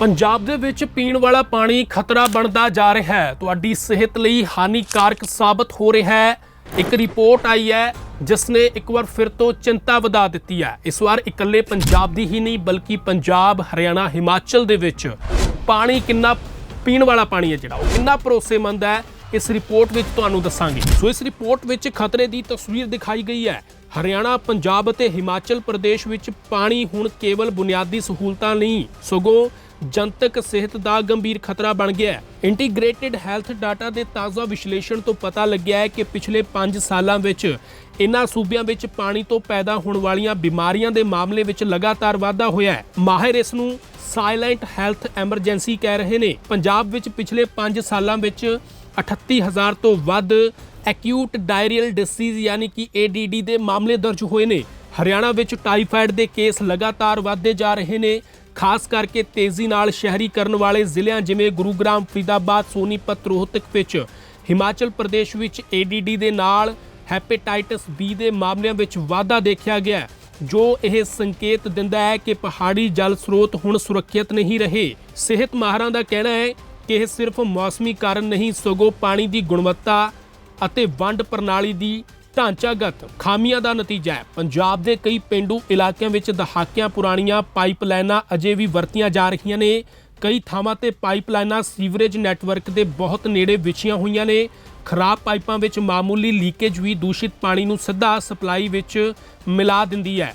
ਪੰਜਾਬ ਦੇ ਵਿੱਚ ਪੀਣ ਵਾਲਾ ਪਾਣੀ ਖਤਰਾ ਬਣਦਾ ਜਾ ਰਿਹਾ ਹੈ। ਤੁਹਾਡੀ ਸਿਹਤ ਲਈ ਹਾਨੀਕਾਰਕ ਸਾਬਤ ਹੋ ਰਿਹਾ ਹੈ। ਇੱਕ ਰਿਪੋਰਟ ਆਈ ਹੈ, ਜਿਸ ਨੇ ਇੱਕ ਵਾਰ ਫਿਰ ਤੋਂ ਚਿੰਤਾ ਵਧਾ ਦਿੱਤੀ ਹੈ। ਇਸ ਵਾਰ ਇਕੱਲੇ ਪੰਜਾਬ ਦੀ ਹੀ ਨਹੀਂ, ਬਲਕਿ ਪੰਜਾਬ, ਹਰਿਆਣਾ, ਹਿਮਾਚਲ ਦੇ ਵਿੱਚ ਪਾਣੀ ਕਿੰਨਾ ਪੀਣ ਵਾਲਾ ਪਾਣੀ ਹੈ ਜਿਹੜਾ, ਉਹ ਕਿੰਨਾ ਭਰੋਸੇਮੰਦ ਹੈ, ਇਸ ਰਿਪੋਰਟ ਵਿੱਚ ਤੁਹਾਨੂੰ ਦੱਸਾਂਗੇ। ਸੋ ਇਸ ਰਿਪੋਰਟ ਵਿੱਚ ਖਤਰੇ ਦੀ ਤਸਵੀਰ ਦਿਖਾਈ ਗਈ ਹੈ। ਹਰਿਆਣਾ, ਪੰਜਾਬ ਅਤੇ ਹਿਮਾਚਲ ਪ੍ਰਦੇਸ਼ ਵਿੱਚ ਪਾਣੀ ਹੁਣ ਕੇਵਲ ਬੁਨਿਆਦੀ ਸਹੂਲਤਾਂ ਨਹੀਂ ਸਗੋਂ ਜਨਤਕ ਸਿਹਤ ਦਾ ਗੰਭੀਰ ਖਤਰਾ ਬਣ ਗਿਆ ਹੈ। ਇੰਟੀਗ੍ਰੇਟਿਡ ਹੈਲਥ ਡਾਟਾ ਦੇ ਤਾਜ਼ਾ ਵਿਸ਼ਲੇਸ਼ਣ ਤੋਂ ਪਤਾ ਲੱਗਿਆ ਹੈ ਕਿ ਪਿਛਲੇ 5 ਸਾਲਾਂ ਵਿੱਚ ਇਨ੍ਹਾਂ ਸੂਬਿਆਂ ਵਿੱਚ ਪਾਣੀ ਤੋਂ ਪੈਦਾ ਹੋਣ ਵਾਲੀਆਂ ਬਿਮਾਰੀਆਂ ਦੇ ਮਾਮਲੇ ਵਿੱਚ ਲਗਾਤਾਰ ਵਾਧਾ ਹੋਇਆ ਹੈ। ਮਾਹਿਰ ਇਸ ਨੂੰ ਸਾਇਲੈਂਟ ਹੈਲਥ ਐਮਰਜੈਂਸੀ ਕਹਿ ਰਹੇ ਨੇ। ਪੰਜਾਬ ਵਿੱਚ ਪਿਛਲੇ 5 ਸਾਲਾਂ ਵਿੱਚ 38000 ਤੋਂ ਵੱਧ ਐਕਿਊਟ ਡਾਇਰੀਅਲ ਡਿਸੀਜ਼ ਯਾਨੀ ਕਿ ADD ਦੇ ਮਾਮਲੇ ਦਰਜ ਹੋਏ ਨੇ। ਹਰਿਆਣਾ ਵਿੱਚ ਟਾਈਫਾਇਡ ਦੇ ਕੇਸ ਲਗਾਤਾਰ ਵਧਦੇ ਜਾ ਰਹੇ ਨੇ। ਖਾਸ ਕਰਕੇ ਤੇਜ਼ੀ ਨਾਲ ਸ਼ਹਿਰੀਕਰਨ ਵਾਲੇ ਜ਼ਿਲ੍ਹਿਆਂ ਜਿਵੇਂ ਗੁਰੂਗ੍ਰਾਮ, ਫਰੀਦਾਬਾਦ, ਸੋਨੀਪਤ, ਰੋਹਤਕ ਵਿੱਚ। ਹਿਮਾਚਲ ਪ੍ਰਦੇਸ਼ ਵਿੱਚ ADD ਦੇ ਨਾਲ ਹੈਪੇਟਾਈਟਸ B ਦੇ ਮਾਮਲਿਆਂ ਵਿੱਚ ਵਾਧਾ ਦੇਖਿਆ ਗਿਆ ਜੋ ਇਹ ਸੰਕੇਤ ਦਿੰਦਾ ਹੈ ਕਿ ਪਹਾੜੀ ਜਲ ਸਰੋਤ ਹੁਣ ਸੁਰੱਖਿਅਤ ਨਹੀਂ ਰਹੇ। ਸਿਹਤ ਮਾਹਰਾਂ ਦਾ ਕਹਿਣਾ ਹੈ ਕਿ ਇਹ ਸਿਰਫ ਮੌਸਮੀ ਕਾਰਨ ਨਹੀਂ, ਸਗੋਂ ਪਾਣੀ ਦੀ ਗੁਣਵੱਤਾ ਅਤੇ ਵੰਡ ਪ੍ਰਣਾਲੀ ਦੀ ਢਾਂਚਾਗਤ ਖਾਮੀਆਂ ਦਾ ਨਤੀਜਾ ਹੈ। ਪੰਜਾਬ ਦੇ ਕਈ ਪਿੰਡੂ ਇਲਾਕਿਆਂ ਵਿੱਚ ਦਹਾਕਿਆਂ ਪੁਰਾਣੀਆਂ ਪਾਈਪਲਾਈਨਾਂ ਅਜੇ ਵੀ ਵਰਤੀਆਂ ਜਾ ਰਹੀਆਂ ਨੇ। ਕਈ ਥਾਵਾਂ ਤੇ ਪਾਈਪਲਾਈਨਾਂ ਸੀਵਰੇਜ ਨੈਟਵਰਕ ਦੇ ਬਹੁਤ ਨੇੜੇ ਵਿਛੀਆਂ ਹੋਈਆਂ ਨੇ। ਖਰਾਬ ਪਾਈਪਾਂ ਵਿੱਚ ਮਾਮੂਲੀ ਲੀਕੇਜ ਵੀ ਦੂਸ਼ਿਤ ਪਾਣੀ ਨੂੰ ਸਿੱਧਾ ਸਪਲਾਈ ਵਿੱਚ ਮਿਲਾ ਦਿੰਦੀ ਹੈ।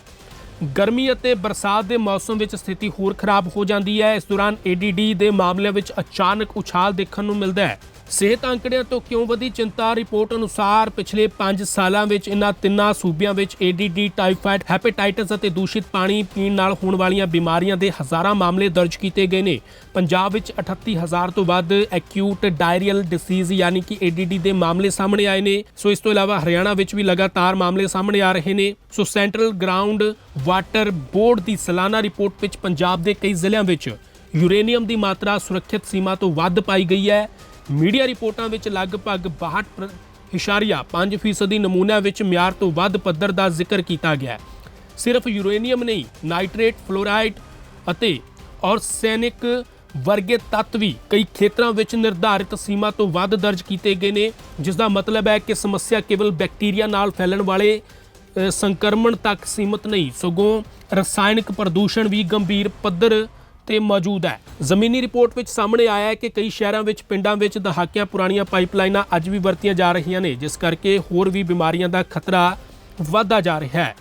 ਗਰਮੀ ਅਤੇ ਬਰਸਾਤ ਦੇ ਮੌਸਮ ਵਿੱਚ ਸਥਿਤੀ ਹੋਰ ਖਰਾਬ ਹੋ ਜਾਂਦੀ ਹੈ। ਇਸ ਦੌਰਾਨ ADD ਦੇ ਮਾਮਲਿਆਂ ਵਿੱਚ ਅਚਾਨਕ ਉਛਾਲ ਦੇਖਣ ਨੂੰ ਮਿਲਦਾ ਹੈ। ਸਿਹਤ ਅੰਕੜਿਆਂ ਤੋਂ ਕਿਉਂ ਵਧੀ ਚਿੰਤਾ? ਰਿਪੋਰਟ ਅਨੁਸਾਰ ਪਿਛਲੇ 5 ਸਾਲਾਂ ਵਿੱਚ ਇਨ੍ਹਾਂ ਤਿੰਨਾਂ ਸੂਬਿਆਂ ਵਿੱਚ ADD ਟਾਈਫਾਇਡ, ਹੈਪੇਟਾਈਟਸ ਅਤੇ ਦੂਸ਼ਿਤ ਪਾਣੀ ਪੀਣ ਨਾਲ ਹੋਣ ਵਾਲੀਆਂ ਬਿਮਾਰੀਆਂ ਦੇ ਹਜ਼ਾਰਾਂ ਮਾਮਲੇ ਦਰਜ ਕੀਤੇ ਗਏ ਨੇ। ਪੰਜਾਬ ਵਿੱਚ 38000 ਤੋਂ ਵੱਧ ਐਕਿਊਟ ਡਾਇਰੀਅਲ ਡਿਸੀਜ਼ ਯਾਨੀ ਕਿ ADD ਦੇ ਮਾਮਲੇ ਸਾਹਮਣੇ ਆਏ ਨੇ। ਸੋ ਇਸ ਤੋਂ ਇਲਾਵਾ ਹਰਿਆਣਾ ਵਿੱਚ ਵੀ ਲਗਾਤਾਰ ਮਾਮਲੇ ਸਾਹਮਣੇ ਆ ਰਹੇ ਨੇ। So central ground water board ਦੀ ਸਾਲਾਨਾ ਰਿਪੋਰਟ ਵਿੱਚ ਪੰਜਾਬ ਦੇ ਕਈ ਜ਼ਿਲ੍ਹਿਆਂ ਵਿੱਚ ਯੂਰੇਨੀਅਮ ਦੀ ਮਾਤਰਾ ਸੁਰੱਖਿਅਤ ਸੀਮਾ ਤੋਂ ਵੱਧ ਪਾਈ ਗਈ ਹੈ। ਮੀਡੀਆ ਰਿਪੋਰਟਾਂ ਵਿੱਚ ਲਗਭਗ 62.5% ਫੀਸਦੀ ਨਮੂਨਿਆਂ ਵਿੱਚ ਮਿਆਰ ਤੋਂ ਵੱਧ ਪੱਧਰ ਦਾ ਜ਼ਿਕਰ ਕੀਤਾ ਗਿਆ। ਹੈ ਸਿਰਫ ਯੂਰੇਨੀਅਮ ਨਹੀਂ, ਨਾਈਟ੍ਰੇਟ, ਫਲੋਰਾਈਡ ਅਤੇ ਔਰਸੈਨਿਕ ਵਰਗੇ ਤੱਤ ਵੀ ਕਈ ਖੇਤਰਾਂ ਵਿੱਚ ਨਿਰਧਾਰਿਤ ਸੀਮਾ ਤੋਂ ਵੱਧ ਦਰਜ ਕੀਤੇ ਗਏ ਨੇ ਜਿਸ ਦਾ ਮਤਲਬ ਹੈ ਕਿ ਸਮੱਸਿਆ ਕੇਵਲ ਬੈਕਟੀਰੀਆ ਨਾਲ ਫੈਲਣ ਵਾਲੇ ਸੰਕਰਮਣ ਤੱਕ ਸੀਮਤ ਨਹੀਂ। ਸਗੋਂ ਰਸਾਇਣਕ ਪ੍ਰਦੂਸ਼ਣ ਵੀ ਗੰਭੀਰ ਪੱਧਰ ਤੇ ਮੌਜੂਦ ਹੈ। ਜ਼ਮੀਨੀ ਰਿਪੋਰਟ ਵਿੱਚ ਸਾਹਮਣੇ ਆਇਆ ਹੈ ਕਿ ਕਈ ਸ਼ਹਿਰਾਂ ਵਿੱਚ, ਪਿੰਡਾਂ ਵਿੱਚ ਦਹਾਕਿਆਂ ਪੁਰਾਣੀਆਂ ਪਾਈਪਲਾਈਨਾਂ ਅੱਜ ਵੀ ਵਰਤੀਆਂ ਜਾ ਰਹੀਆਂ ਨੇ, ਜਿਸ ਕਰਕੇ ਹੋਰ ਵੀ ਬਿਮਾਰੀਆਂ ਦਾ ਖਤਰਾ ਵਧਦਾ ਜਾ ਰਿਹਾ ਹੈ।